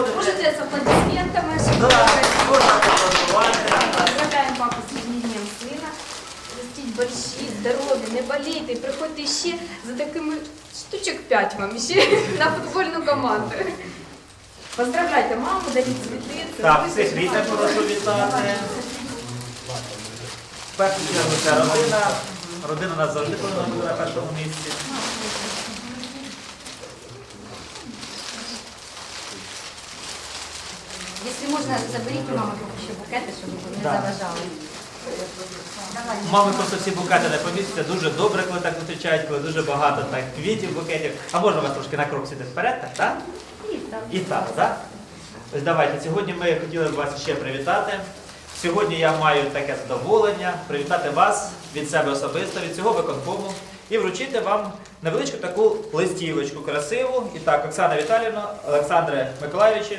підходите. Можете с аплодисментами. Да, можна поаплодувати. Поздравляем папу с рождением сына. Растіть борщі, здорові, не болійте. І Приходьте ще за такими штучок 5 вам ще на футбольну команду. Поздравляйте маму, даріть цвіти. Так, всіх рідних прошу вітати. В першу чергу це родина. Родина нас завжди повинна бути на першому місці. Якщо можна, заберіть у мами поки що букети, щоб не Да. заважали. Мами просто всі букети не помістяться. Дуже добре, коли так зустрічають, коли дуже багато так квітів, букетів. А можна вас трошки на крок сюди вперед, так? так? І так, так? Ось давайте. Сьогодні ми хотіли б вас ще привітати. Сьогодні я маю таке задоволення привітати вас від себе особисто, від цього виконкому і вручити вам невеличку таку листівочку красиву. І так, Оксана Віталіївна, Олександре Миколаївичу,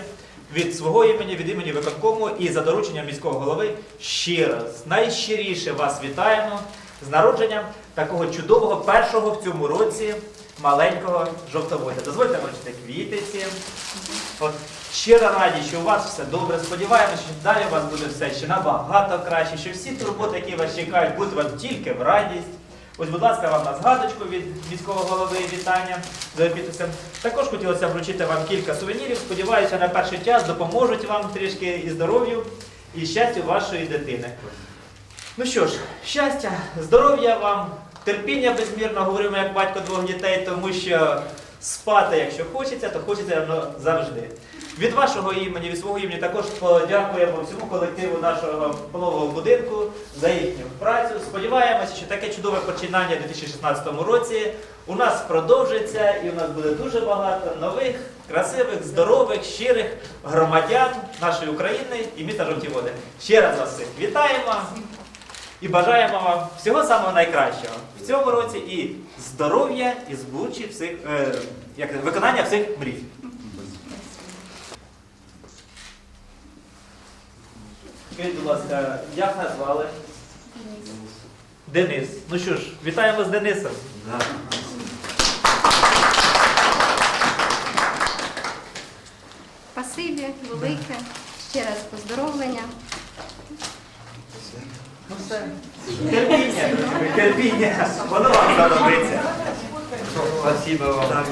від свого імені, від імені виконкому і за дорученням міського голови щиро, найщиріше вас вітаємо з народженням такого чудового першого в цьому році маленького жовтоводя. Дозвольте вручити квітиці. От щиро раді, що у вас все добре. Сподіваємося, що далі у вас буде все ще набагато краще, що всі турботи, які вас чекають, будуть вам тільки в радість. Ось, будь ласка, вам на згадочку від міського голови вітання за епітусом. Також хотілося вручити вам кілька сувенірів. Сподіваюся, на перший час допоможуть вам трішки і здоров'ю, і щастю вашої дитини. Ну що ж, щастя, здоров'я вам, терпіння безмірно, говоримо як батько двох дітей, тому що спати, якщо хочеться, то хочеться завжди. Від вашого імені, від свого імені також подякуємо всьому колективу нашого полового будинку за їхню працю. Сподіваємося, що таке чудове починання у 2016 році у нас продовжиться і у нас буде дуже багато нових, красивих, здорових, щирих громадян нашої України і міста Жовті Води. Ще раз вас всіх вітаємо і бажаємо вам всього самого найкращого в цьому році і здоров'я, і збучі всіх, е, як, виконання всіх мрій. Скажіть, будь ласка, як назвали? Денис. Ну що ж, вітаємо з Денисом. Спасибі, велике, ще раз поздоровлення. Ну все. Терпіння, терпіння. Воно вам знадобиться. Спасибо вам.